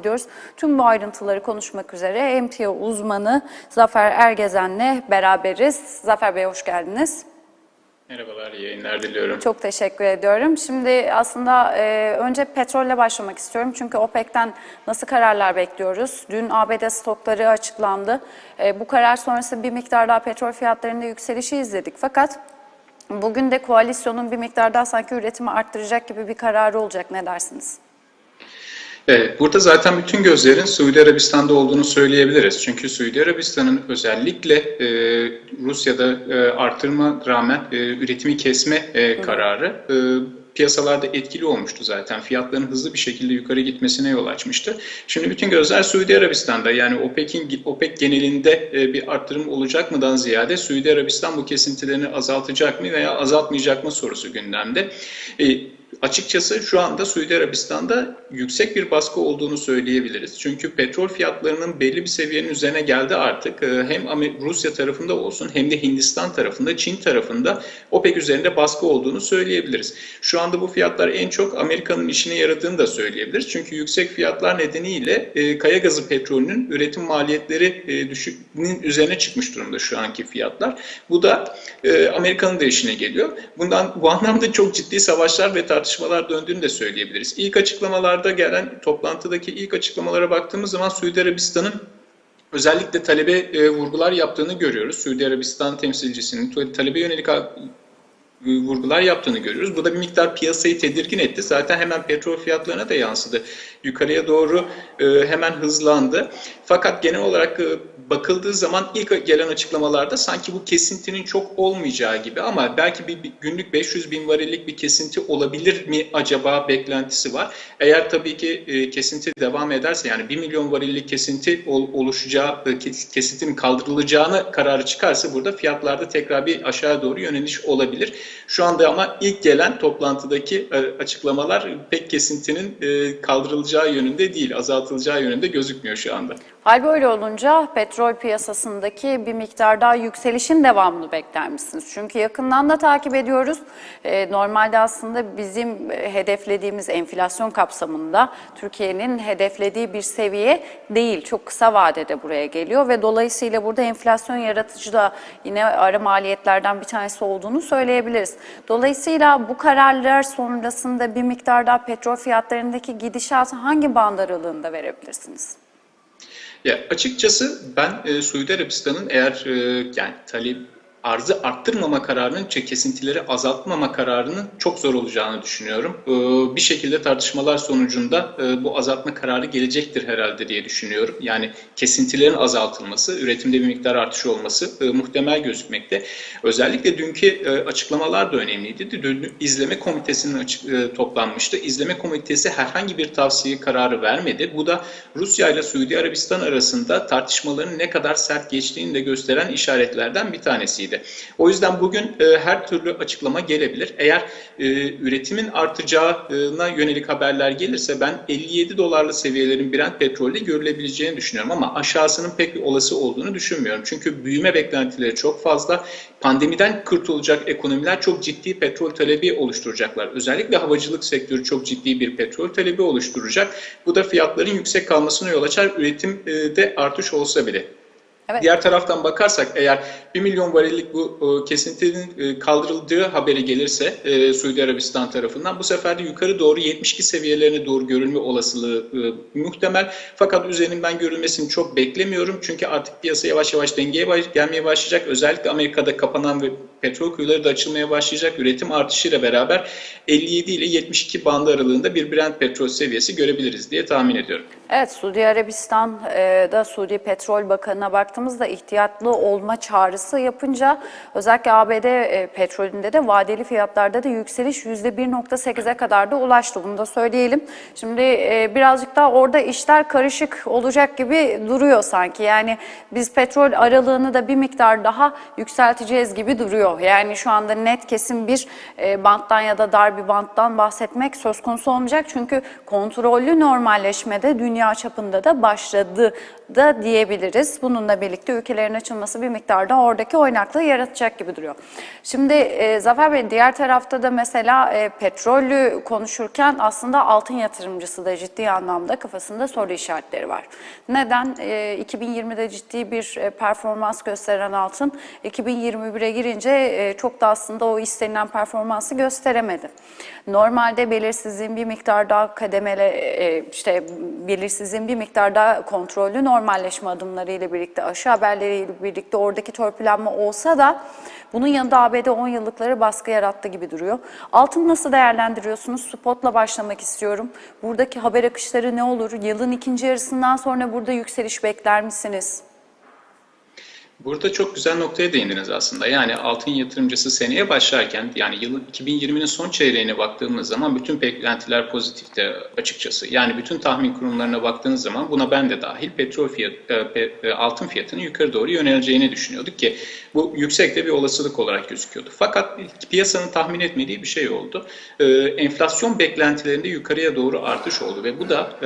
ediyoruz. Tüm bu ayrıntıları konuşmak üzere emtia uzmanı Zafer Ergezen'le beraberiz. Zafer Bey hoş geldiniz. Merhabalar, iyi yayınlar diliyorum. Çok teşekkür ediyorum. Şimdi aslında e, önce petrolle başlamak istiyorum. Çünkü OPEC'ten nasıl kararlar bekliyoruz? Dün ABD stokları açıklandı. E, bu karar sonrası bir miktar daha petrol fiyatlarında yükselişi izledik. Fakat bugün de koalisyonun bir miktar daha sanki üretimi arttıracak gibi bir kararı olacak. Ne dersiniz? Evet, burada zaten bütün gözlerin Suudi Arabistan'da olduğunu söyleyebiliriz. Çünkü Suudi Arabistan'ın özellikle e, Rusya'da e, artırma rağmen e, üretimi kesme e, kararı e, piyasalarda etkili olmuştu zaten. Fiyatların hızlı bir şekilde yukarı gitmesine yol açmıştı. Şimdi bütün gözler Suudi Arabistan'da. Yani OPEC'in OPEC genelinde e, bir arttırım olacak mıdan ziyade Suudi Arabistan bu kesintilerini azaltacak mı veya azaltmayacak mı sorusu gündemde. Açıkçası şu anda Suudi Arabistan'da yüksek bir baskı olduğunu söyleyebiliriz. Çünkü petrol fiyatlarının belli bir seviyenin üzerine geldi artık. Ee, Hem Rusya tarafında olsun hem de Hindistan tarafında, Çin tarafında OPEC üzerinde baskı olduğunu söyleyebiliriz. Şu anda bu fiyatlar en çok Amerika'nın işine yaradığını da söyleyebiliriz. Çünkü yüksek fiyatlar nedeniyle e, kaya gazı petrolünün üretim maliyetleri e, düşüklüğünün üzerine çıkmış durumda şu anki fiyatlar. Bu da e, Amerika'nın da işine geliyor. Bundan bu anlamda çok ciddi savaşlar ve tartışmalar döndüğünü de söyleyebiliriz. İlk açıklamalarda gelen toplantıdaki ilk açıklamalara baktığımız zaman Suudi Arabistan'ın özellikle talebe e, vurgular yaptığını görüyoruz. Suudi Arabistan temsilcisinin ta- talebe yönelik vurgular yaptığını görüyoruz. Bu da bir miktar piyasayı tedirgin etti. Zaten hemen petrol fiyatlarına da yansıdı. Yukarıya doğru e, hemen hızlandı. Fakat genel olarak e, bakıldığı zaman ilk gelen açıklamalarda sanki bu kesintinin çok olmayacağı gibi ama belki bir, günlük 500 bin varillik bir kesinti olabilir mi acaba beklentisi var. Eğer tabii ki e, kesinti devam ederse yani 1 milyon varillik kesinti ol- oluşacağı, e, kes- kesintinin kaldırılacağını kararı çıkarsa burada fiyatlarda tekrar bir aşağı doğru yöneliş olabilir. Şu anda ama ilk gelen toplantıdaki e, açıklamalar pek kesintinin e, kaldırılacağı yönünde değil, azaltılacağı yönünde gözükmüyor şu anda. Hal böyle olunca petrol piyasasındaki bir miktar daha yükselişin devamını bekler misiniz? Çünkü yakından da takip ediyoruz. Ee, normalde aslında bizim e, hedeflediğimiz enflasyon kapsamında Türkiye'nin hedeflediği bir seviye değil. Çok kısa vadede buraya geliyor ve dolayısıyla burada enflasyon yaratıcı da yine ara maliyetlerden bir tanesi olduğunu söyleyebiliriz. Dolayısıyla bu kararlar sonrasında bir miktar daha petrol fiyatlarındaki gidişatı hangi band aralığında verebilirsiniz? Ya açıkçası ben e, Suudi Arabistan'ın eğer e, yani talep arzı arttırmama kararının kesintileri azaltmama kararının çok zor olacağını düşünüyorum. E, bir şekilde tartışmalar sonucunda e, bu azaltma kararı gelecektir herhalde diye düşünüyorum. Yani kesintilerin azaltılması, üretimde bir miktar artış olması e, muhtemel gözükmekte. Özellikle dünkü e, açıklamalar da önemliydi. Dün izleme komitesinin açık, toplanmıştı. İzleme komitesi herhangi bir tavsiye kararı vermedi. Bu da Rusya ile Suudi Arabistan arasında tartışmaların ne kadar sert geçtiğini de gösteren işaretlerden bir tanesiydi. O yüzden bugün e, her türlü açıklama gelebilir. Eğer e, üretimin artacağına yönelik haberler gelirse ben 57 dolarlı seviyelerin Brent petrolde görülebileceğini düşünüyorum ama aşağısının pek olası olduğunu düşünmüyorum. Çünkü büyüme beklentileri çok fazla. Pandemiden kurtulacak ekonomiler çok ciddi petrol talebi oluşturacaklar. Özellikle havacılık sektörü çok ciddi bir petrol talebi oluşturacak. Bu da fiyatların yüksek kalmasına yol açar. Üretimde artış olsa bile. Evet. Diğer taraftan bakarsak eğer 1 milyon varillik bu e, kesintinin e, kaldırıldığı haberi gelirse e, Suudi Arabistan tarafından bu sefer de yukarı doğru 72 seviyelerine doğru görülme olasılığı e, muhtemel. Fakat üzerinin ben görülmesini çok beklemiyorum. Çünkü artık piyasa yavaş yavaş dengeye baş- gelmeye başlayacak. Özellikle Amerika'da kapanan ve petrol kuyuları da açılmaya başlayacak. Üretim artışıyla beraber 57 ile 72 bandı aralığında bir Brent petrol seviyesi görebiliriz diye tahmin ediyorum. Evet, Suudi Arabistan'da Suudi Petrol Bakanı'na baktığımızda ihtiyatlı olma çağrısı yapınca özellikle ABD e, petrolünde de vadeli fiyatlarda da yükseliş %1.8'e kadar da ulaştı. Bunu da söyleyelim. Şimdi e, birazcık daha orada işler karışık olacak gibi duruyor sanki. Yani biz petrol aralığını da bir miktar daha yükselteceğiz gibi duruyor. Yani şu anda net kesin bir e, banttan ya da dar bir banttan bahsetmek söz konusu olmayacak. Çünkü kontrollü normalleşmede dünya çapında da başladı da diyebiliriz. Bununla birlikte ülkelerin açılması bir miktarda oradaki oynaklığı yaratacak gibi duruyor. Şimdi e, Zafer Bey diğer tarafta da mesela e, petrollü konuşurken aslında altın yatırımcısı da ciddi anlamda kafasında soru işaretleri var. Neden? E, 2020'de ciddi bir e, performans gösteren altın 2021'e girince e, çok da aslında o istenilen performansı gösteremedi. Normalde belirsizliğin bir miktar daha kademeli e, işte belirsizliğin bir miktar daha kontrollü normalleşme adımları ile birlikte aşı haberleriyle birlikte oradaki törpülenme olsa da bunun yanında ABD 10 yıllıkları baskı yarattı gibi duruyor. Altın nasıl değerlendiriyorsunuz? Spotla başlamak istiyorum. Buradaki haber akışları ne olur? Yılın ikinci yarısından sonra burada yükseliş bekler misiniz? Burada çok güzel noktaya değindiniz aslında. Yani altın yatırımcısı seneye başlarken yani yılın 2020'nin son çeyreğine baktığımız zaman bütün beklentiler pozitifte açıkçası. Yani bütün tahmin kurumlarına baktığınız zaman buna ben de dahil petrol fiyat, e, e, altın fiyatının yukarı doğru yöneleceğini düşünüyorduk ki bu yüksek de bir olasılık olarak gözüküyordu. Fakat piyasanın tahmin etmediği bir şey oldu. E, enflasyon beklentilerinde yukarıya doğru artış oldu ve bu da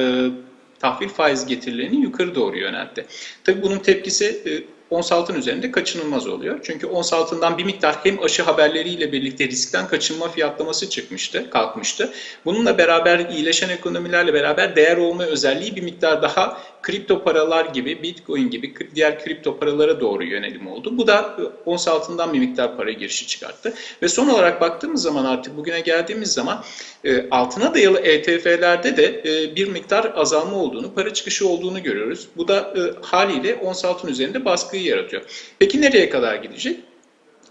tahvil faiz getirilerini yukarı doğru yöneltti. Tabii bunun tepkisi ons altın üzerinde kaçınılmaz oluyor. Çünkü ons altından bir miktar hem aşı haberleriyle birlikte riskten kaçınma fiyatlaması çıkmıştı, kalkmıştı. Bununla beraber iyileşen ekonomilerle beraber değer olma özelliği bir miktar daha kripto paralar gibi, bitcoin gibi diğer kripto paralara doğru yönelim oldu. Bu da ons altından bir miktar para girişi çıkarttı. Ve son olarak baktığımız zaman artık bugüne geldiğimiz zaman e, altına dayalı ETF'lerde de e, bir miktar azalma olduğunu, para çıkışı olduğunu görüyoruz. Bu da e, haliyle ons altın üzerinde baskıyı yaratıyor. Peki nereye kadar gidecek?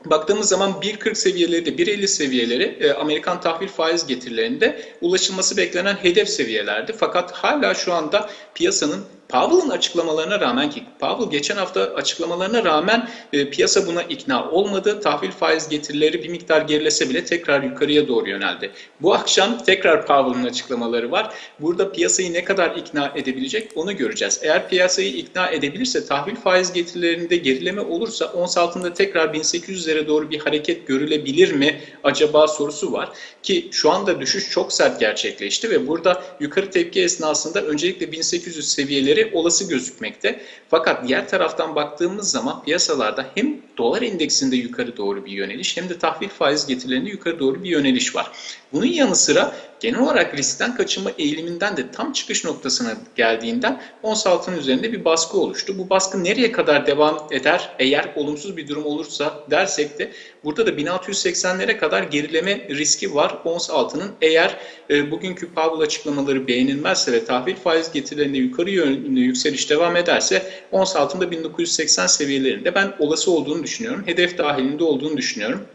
Baktığımız zaman 1.40 seviyeleri de 1.50 seviyeleri e, Amerikan tahvil faiz getirilerinde ulaşılması beklenen hedef seviyelerde. Fakat hala şu anda piyasanın Powell'ın açıklamalarına rağmen ki Powell geçen hafta açıklamalarına rağmen e, piyasa buna ikna olmadı. Tahvil faiz getirileri bir miktar gerilese bile tekrar yukarıya doğru yöneldi. Bu akşam tekrar Powell'ın açıklamaları var. Burada piyasayı ne kadar ikna edebilecek onu göreceğiz. Eğer piyasayı ikna edebilirse tahvil faiz getirilerinde gerileme olursa ons altında tekrar 1800'lere doğru bir hareket görülebilir mi acaba sorusu var. Ki şu anda düşüş çok sert gerçekleşti ve burada yukarı tepki esnasında öncelikle 1800 seviyeleri olası gözükmekte. Fakat diğer taraftan baktığımız zaman piyasalarda hem dolar endeksinde yukarı doğru bir yöneliş hem de tahvil faiz getirilerinde yukarı doğru bir yöneliş var. Bunun yanı sıra genel olarak riskten kaçınma eğiliminden de tam çıkış noktasına geldiğinden ons altının üzerinde bir baskı oluştu. Bu baskı nereye kadar devam eder eğer olumsuz bir durum olursa dersek de burada da 1680'lere kadar gerileme riski var ons altının. Eğer e, bugünkü Powell açıklamaları beğenilmezse ve tahvil faiz getirilerinde yukarı yönlü yükseliş devam ederse ons altında 1980 seviyelerinde ben olası olduğunu düşünüyorum. Hedef dahilinde olduğunu düşünüyorum.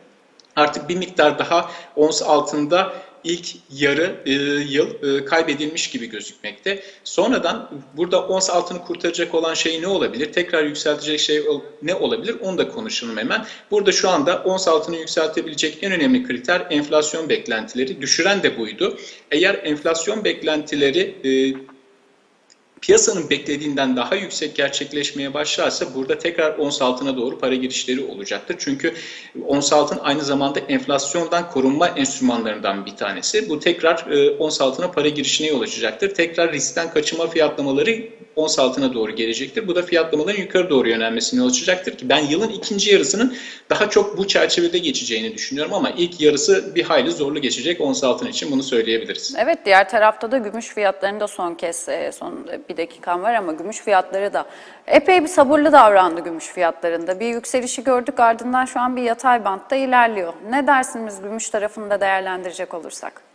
Artık bir miktar daha ons altında ilk yarı e, yıl e, kaybedilmiş gibi gözükmekte. Sonradan burada ons altını kurtaracak olan şey ne olabilir? Tekrar yükseltecek şey ne olabilir? Onu da konuşalım hemen. Burada şu anda ons altını yükseltebilecek en önemli kriter enflasyon beklentileri. Düşüren de buydu. Eğer enflasyon beklentileri e, piyasanın beklediğinden daha yüksek gerçekleşmeye başlarsa burada tekrar ons altına doğru para girişleri olacaktır. Çünkü ons altın aynı zamanda enflasyondan korunma enstrümanlarından bir tanesi. Bu tekrar e, ons altına para girişine yol açacaktır. Tekrar riskten kaçınma fiyatlamaları ons altına doğru gelecektir. Bu da fiyatlamaların yukarı doğru yönelmesine yol açacaktır ki ben yılın ikinci yarısının daha çok bu çerçevede geçeceğini düşünüyorum ama ilk yarısı bir hayli zorlu geçecek ons altın için bunu söyleyebiliriz. Evet diğer tarafta da gümüş fiyatlarında son kez e, son bir dakikam var ama gümüş fiyatları da epey bir sabırlı davrandı gümüş fiyatlarında. Bir yükselişi gördük ardından şu an bir yatay bantta ilerliyor. Ne dersiniz gümüş tarafında değerlendirecek olursak?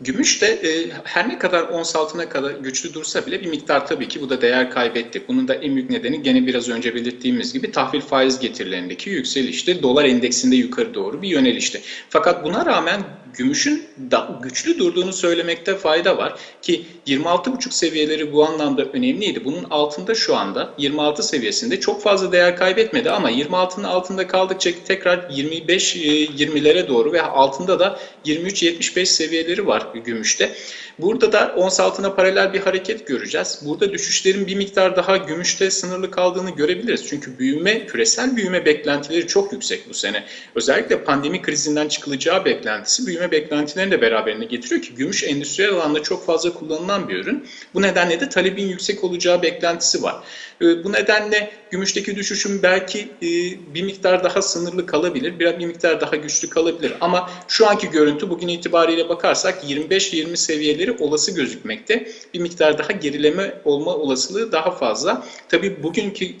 Gümüş de e, her ne kadar ons altına kadar güçlü dursa bile bir miktar tabii ki bu da değer kaybetti. Bunun da en büyük nedeni gene biraz önce belirttiğimiz gibi tahvil faiz getirilerindeki yükselişti. Dolar endeksinde yukarı doğru bir yönelişti. Fakat buna rağmen gümüşün da güçlü durduğunu söylemekte fayda var ki 26,5 seviyeleri bu anlamda önemliydi. Bunun altında şu anda 26 seviyesinde çok fazla değer kaybetmedi ama 26'nın altında kaldıkça tekrar 25-20'lere doğru ve altında da 23-75 seviyeleri var gümüşte. Burada da ons altına paralel bir hareket göreceğiz. Burada düşüşlerin bir miktar daha gümüşte sınırlı kaldığını görebiliriz. Çünkü büyüme, küresel büyüme beklentileri çok yüksek bu sene. Özellikle pandemi krizinden çıkılacağı beklentisi büyüme beklentilerini de beraberinde getiriyor ki gümüş endüstriyel alanda çok fazla kullanılan bir ürün. Bu nedenle de talebin yüksek olacağı beklentisi var. Ee, Bu nedenle gümüşteki düşüşün belki e, bir miktar daha sınırlı kalabilir, bir, bir miktar daha güçlü kalabilir. Ama şu anki görüntü bugün itibariyle bakarsak 25-20 seviyeleri olası gözükmekte. Bir miktar daha gerileme olma olasılığı daha fazla. Tabii bugünkü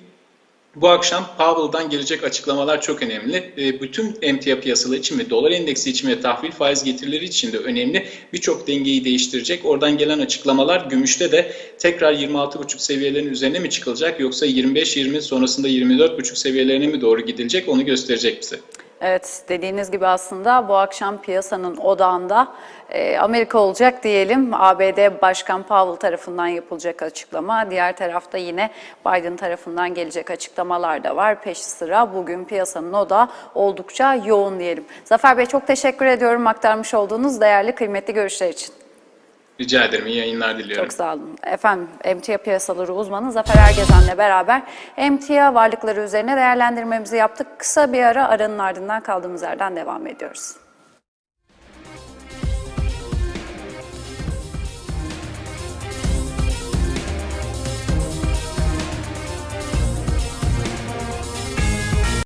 bu akşam Powell'dan gelecek açıklamalar çok önemli. E, Bütün emtia piyasaları için ve dolar endeksi için ve tahvil faiz getirileri için de önemli. Birçok dengeyi değiştirecek. Oradan gelen açıklamalar gümüşte de tekrar 26,5 seviyelerin üzerine mi çıkılacak yoksa 25-20 sonrasında 24,5 seviyelerine mi doğru gidilecek onu gösterecek bize. Evet, dediğiniz gibi aslında bu akşam piyasanın odağında e, Amerika olacak diyelim. ABD Başkan Powell tarafından yapılacak açıklama. Diğer tarafta yine Biden tarafından gelecek açıklamalar da var. Peş sıra bugün piyasanın odağı oldukça yoğun diyelim. Zafer Bey çok teşekkür ediyorum aktarmış olduğunuz değerli kıymetli görüşler için. Rica ederim. İyi yayınlar diliyorum. Çok sağ olun. Efendim emtia piyasaları uzmanı Zafer Ergezen'le beraber emtia varlıkları üzerine değerlendirmemizi yaptık. Kısa bir ara aranın ardından kaldığımız yerden devam ediyoruz.